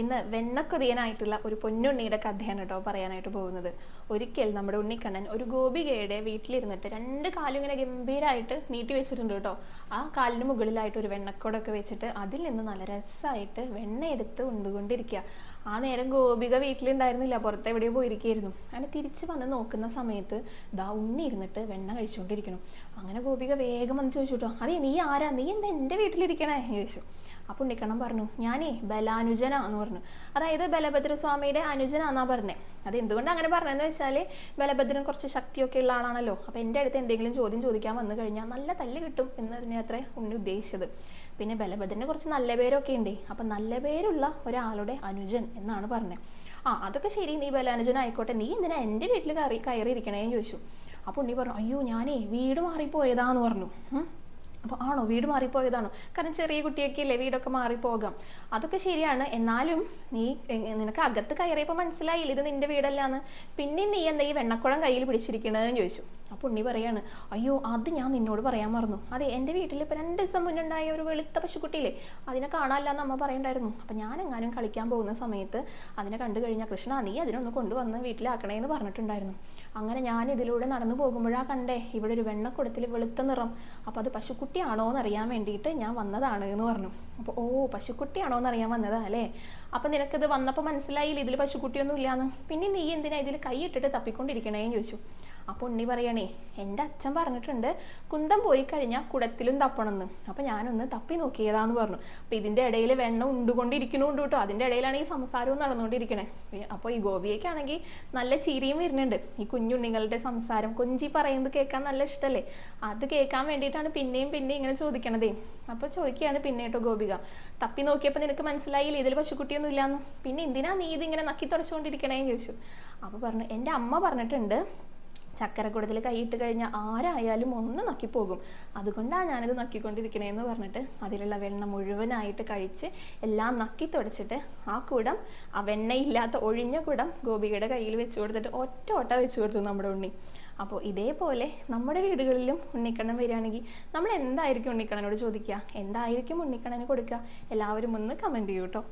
ഇന്ന് വെണ്ണക്കൊതിയനായിട്ടുള്ള ഒരു പൊന്നുണ്ണിയുടെ കഥയാണ് കേട്ടോ പറയാനായിട്ട് പോകുന്നത്. ഒരിക്കൽ നമ്മുടെ ഉണ്ണിക്കണ്ണൻ ഒരു ഗോപികയുടെ വീട്ടിലിരുന്നിട്ട് രണ്ട് കാലും ഇങ്ങനെ ഗംഭീരമായിട്ട് നീട്ടി വെച്ചിട്ടുണ്ട് കേട്ടോ. ആ കാലിന് മുകളിലായിട്ട് ഒരു വെണ്ണക്കോടൊക്കെ വെച്ചിട്ട് അതിൽ നിന്ന് നല്ല രസമായിട്ട് വെണ്ണ എടുത്ത് ഉണ്ടുകൊണ്ടിരിക്കുക. ആ നേരം ഗോപിക വീട്ടിലുണ്ടായിരുന്നില്ല പുറത്ത് എവിടെയോ പോയിരിക്കുകയായിരുന്നു. അങ്ങനെ തിരിച്ച് വന്ന് നോക്കുന്ന സമയത്ത് ദാ ഉണ്ണി ഇരുന്നിട്ട് വെണ്ണ കഴിച്ചുകൊണ്ടിരിക്കണം അങ്ങനെ ഗോപിക വേഗം വന്ന് ചോദിച്ചു കേട്ടോ അതെ നീ ആരാ? നീ എന്താ എന്റെ വീട്ടിലിരിക്കണേ? ചോദിച്ചു. അപ്പോൾ ഉണ്ണിക്കണ്ണൻ പറഞ്ഞു ഞാനേ ബലാനുജന എന്ന് പറഞ്ഞു. അതായത് ബലഭദ്രസ്വാമിയുടെ അനുജനാന്നാ പറഞ്ഞേ. അത് എന്തുകൊണ്ട് അങ്ങനെ പറഞ്ഞതെന്ന് വെച്ചാൽ ബലഭദ്രൻ കുറച്ച് ശക്തിയൊക്കെ ഉള്ള ആളാണല്ലോ. അപ്പോൾ എന്റെ അടുത്ത് എന്തെങ്കിലും ചോദ്യം ചോദിക്കാൻ വന്നു കഴിഞ്ഞാൽ നല്ല തല്ല് കിട്ടും എന്നതിനെ അത്ര ഉണ്ണി ഉദ്ദേശിച്ചത്. പിന്നെ ബലഭദ്രന് കുറച്ച് നല്ല പേരൊക്കെ ഉണ്ട്. അപ്പം നല്ല പേരുള്ള ഒരാളുടെ അനുജൻ എന്നാണ് പറഞ്ഞത് ആ അതൊക്കെ ശരി നീ ബലാനുജൻ ആയിക്കോട്ടെ നീ എന്തിനാ എന്റെ വീട്ടിൽ കയറി കയറിയിരിക്കണേന്ന് ചോദിച്ചു. അപ്പോൾ ഉണ്ണി പറഞ്ഞു അയ്യോ ഞാനേ വീട് മാറിപ്പോയതാന്ന് പറഞ്ഞു. അപ്പോൾ ആണോ? വീട് മാറിപ്പോയതാണോ? കാരണം ചെറിയ കുട്ടിയൊക്കെ അല്ലേ വീടൊക്കെ മാറിപ്പോകാം. അതൊക്കെ ശരിയാണ്. എന്നാലും നീ നിനക്ക് അകത്ത് കയറിയപ്പോൾ മനസ്സിലായില്ല? ഇത് നിന്റെ വീടല്ലാന്ന്. പിന്നെ നീ എന്താ ഈ വെണ്ണക്കുളം കയ്യിൽ പിടിച്ചിരിക്കണതെന്ന് ചോദിച്ചു. അപ്പോൾ ഉണ്ണി പറയാണ് അയ്യോ അത് ഞാൻ നിന്നോട് പറയാൻ മറന്നു. അതെ എന്റെ വീട്ടിൽ ഇപ്പോൾ രണ്ട് ദിവസം മുന്നുണ്ടായ ഒരു വെളുത്ത പശുക്കുട്ടിയില്ലേ അതിനെ കാണാനില്ല എന്ന് അമ്മ പറയണ്ടായിരുന്നു അപ്പം ഞാൻ എങ്ങാനും കളിക്കാൻ പോകുന്ന സമയത്ത് അതിനെ കണ്ടു കഴിഞ്ഞാൽ കൃഷ്ണ നീ അതിനൊന്ന് കൊണ്ടുവന്ന് വീട്ടിലാക്കണേ എന്ന് പറഞ്ഞിട്ടുണ്ടായിരുന്നു. അങ്ങനെ ഞാൻ ഇതിലൂടെ നടന്നു പോകുമ്പോഴാ കണ്ടേ ഇവിടെ ഒരു വെണ്ണക്കുടത്തിൽ വെളുത്ത നിറം. അപ്പോൾ അത് പശുക്കുട്ടിയാണോ എന്ന് അറിയാൻ വേണ്ടിയിട്ട് ഞാൻ വന്നതാണ് എന്ന് പറഞ്ഞു. അപ്പോൾ ഓ പശുക്കുട്ടിയാണോ എന്ന് അറിയാൻ വന്നതാ അല്ലേ? അപ്പം നിനക്കിത് വന്നപ്പോൾ മനസ്സിലായില്ല ഇതിൽ പശുക്കുട്ടിയൊന്നും ഇല്ലാന്ന്? പിന്നെ നീ എന്തിനാ ഇതിൽ കൈയിട്ടിട്ട് തപ്പിക്കൊണ്ടിരിക്കണേന്ന് ചോദിച്ചു. അപ്പോൾ ഉണ്ണി പറയണേ എന്റെ അച്ഛൻ പറഞ്ഞിട്ടുണ്ട് കുന്തം പോയി കഴിഞ്ഞാൽ കുടത്തിലും തപ്പണമെന്ന്. അപ്പോൾ ഞാനൊന്ന് തപ്പി നോക്കിയതാന്ന് പറഞ്ഞു. അപ്പോൾ ഇതിന്റെ ഇടയിൽ വെണ്ണം ഉണ്ടുകൊണ്ടിരിക്കണുണ്ട് കേട്ടോ. അതിന്റെ ഇടയിലാണ് ഈ സംസാരവും നടന്നുകൊണ്ടിരിക്കണേ. അപ്പോൾ ഈ ഗോപിയൊക്കെയാണെങ്കിൽ നല്ല ചിരിയും വരുന്നുണ്ട്. ഈ കുഞ്ഞുണ്ണികളുടെ സംസാരം കൊഞ്ചി പറയുന്നത് കേൾക്കാൻ നല്ല ഇഷ്ടമല്ലേ അത് കേൾക്കാൻ വേണ്ടിയിട്ടാണ് പിന്നെയും പിന്നെയും ഇങ്ങനെ ചോദിക്കണതേ. അപ്പോൾ ചോദിക്കുകയാണ് പിന്നെ കേട്ടോ ഗോപിക തപ്പി നോക്കിയപ്പോൾ നിനക്ക് മനസ്സിലായില്ല? ഇതിൽ പശുക്കുട്ടിയൊന്നും ഇല്ലാന്ന്. പിന്നെ എന്തിനാ നീ ഇതിങ്ങനെ നക്കി തുടച്ചുകൊണ്ടിരിക്കണേന്ന് ചോദിച്ചു. അപ്പോൾ പറഞ്ഞു എന്റെ അമ്മ പറഞ്ഞിട്ടുണ്ട് ചക്കരക്കുടത്തിൽ കൈയിട്ട് കഴിഞ്ഞാൽ ആരായാലും ഒന്ന് നക്കിപ്പോകും. അതുകൊണ്ടാണ് ഞാനിത് നക്കിക്കൊണ്ടിരിക്കണേന്ന് പറഞ്ഞിട്ട് അതിലുള്ള വെണ്ണ മുഴുവനായിട്ട് കഴിച്ച് എല്ലാം നക്കി തുടച്ചിട്ട് ആ കുടം ആ വെണ്ണയില്ലാത്ത ഒഴിഞ്ഞ കുടം ഗോപികയുടെ കയ്യിൽ വെച്ച് കൊടുത്തിട്ട് ഒറ്റ ഓട്ട വെച്ച് കൊടുത്തു നമ്മുടെ ഉണ്ണി. അപ്പോൾ ഇതേപോലെ നമ്മുടെ വീടുകളിലും ഉണ്ണിക്കണ്ണൻ വരികയാണെങ്കിൽ നമ്മൾ എന്തായിരിക്കും ഉണ്ണിക്കണ്ണനോട് ചോദിക്കുക? എന്തായിരിക്കും ഉണ്ണിക്കണ്ണന് കൊടുക്കുക? എല്ലാവരും ഒന്ന് കമന്റ് ചെയ്യൂ കേട്ടോ